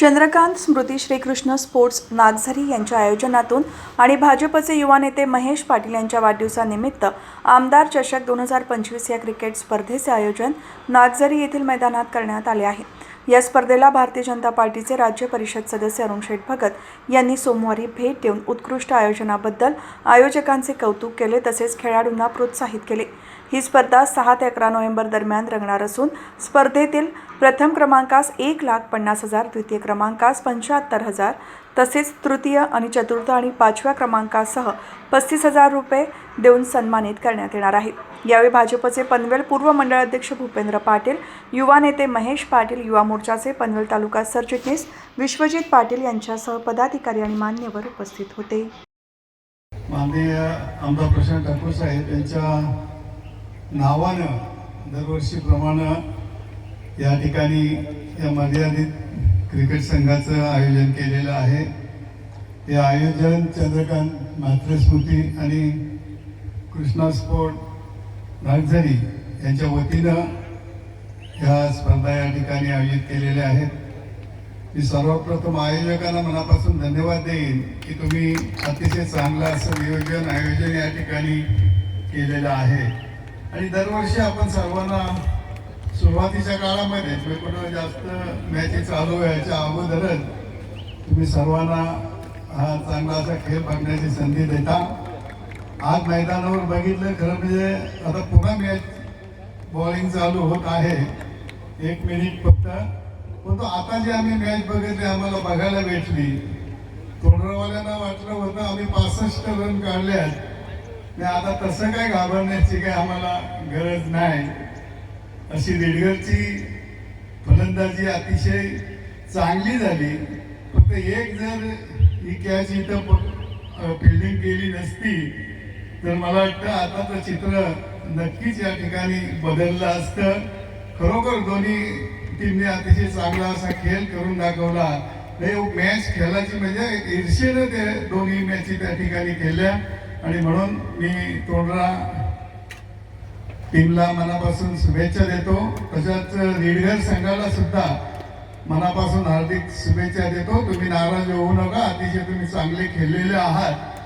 Chandrakant Smruti Shrikrishna sports Nagzari यांच्या आयोजनातून आणि भाजपचे युवा नेते महेश पाटील यांच्या वाढदिवसानिमित्त आमदार चषक दोन हजार पंचवीस या क्रिकेट स्पर्धेचे आयोजन नागझरी येथील मैदानात करण्यात आले आहे. या स्पर्धेला भारतीय जनता पार्टीचे राज्य परिषद सदस्य अरुण शेठ भगत यांनी सोमवारी भेट देऊन उत्कृष्ट आयोजनाबद्दल आयोजकांचे कौतुक केले तसेच खेळाडूंना प्रोत्साहित केले. ही स्पर्धा सहा ते अकरा नोव्हेंबर दरम्यान रंगणार असून स्पर्धेतील प्रथम क्रमांकास एक लाख पन्नास हजार द्वितीय क्रमांकास पंच्याहत्तर हजार तसेच तृतीय आणि चतुर्थ आणि पाचव्या क्रमांकासह पस्तीस हजार रुपये देऊन सन्मानित करण्यात येणार आहे. यावेळी भाजपचे पनवेल पूर्व मंडळ अध्यक्ष भूपेंद्र पाटील युवा नेते महेश पाटील युवा मोर्चाचे पनवेल तालुका सरचिटणीस विश्वजित पाटील यांच्यासह पदाधिकारी आणि मान्यवर उपस्थित होते. माननीय आमदार प्रशांत ठाकूर साहेब यांच्या नावानं दरवर्षीप्रमाणे या ठिकाणी या मर्यादित क्रिकेट संघाचं आयोजन केलेलं आहे. हे आयोजन चंद्रकांत मातृस्मृती आणि कृष्णा स्पोर्ट नागझरी यांच्या वतीनं ह्या स्पर्धा या ठिकाणी आयोजित केलेल्या आहेत. मी सर्वप्रथम आयोजकांना मनापासून धन्यवाद देईन की तुम्ही अतिशय चांगलं असं नियोजन आयोजन या ठिकाणी केलेलं आहे. आणि दरवर्षी आपण सर्वांना सुरुवातीच्या काळामध्ये म्हणजे कुठं जास्त मॅचेस चालू व्हायच्या अगोदरच तुम्ही सर्वांना हा चांगला असा खेळ बघण्याची संधी देता. आज मैदानावर बघितलं खरं म्हणजे आता पुन्हा मॅच बॉलिंग चालू होत आहे. एक मिनिट फक्त. परंतु आता जे आम्ही मॅच बघितली आम्हाला बघायला भेटली. तोंडरवाल्यांना वाटलं होतं आम्ही पासष्ट रन काढल्यात आहेत आता तसं काय घाबरण्याची काय आम्हाला गरज नाही. अशी रेडगरची फलंदाजी अतिशय चांगली झाली. फक्त एक जर ही कॅच इथं फिल्डिंग केली नसती तर मला वाटतं आताचं चित्र नक्कीच या ठिकाणी बदललं असतं. खरोखर दोन्ही टीमने अतिशय चांगला असा खेळ करून दाखवला. हे मॅच खेळायची म्हणजे ईर्षेनं ते दोन्ही मॅची त्या ठिकाणी केल्या. आणि म्हणून मी तोंडरा टीमला मनापासून शुभेच्छा देतो. तशाच रेडघर संघाला सुद्धा मनापासून हार्दिक शुभेच्छा देतो. तुम्ही नाराज होऊ नका. अतिशय तुम्ही चांगले खेळलेले आहात.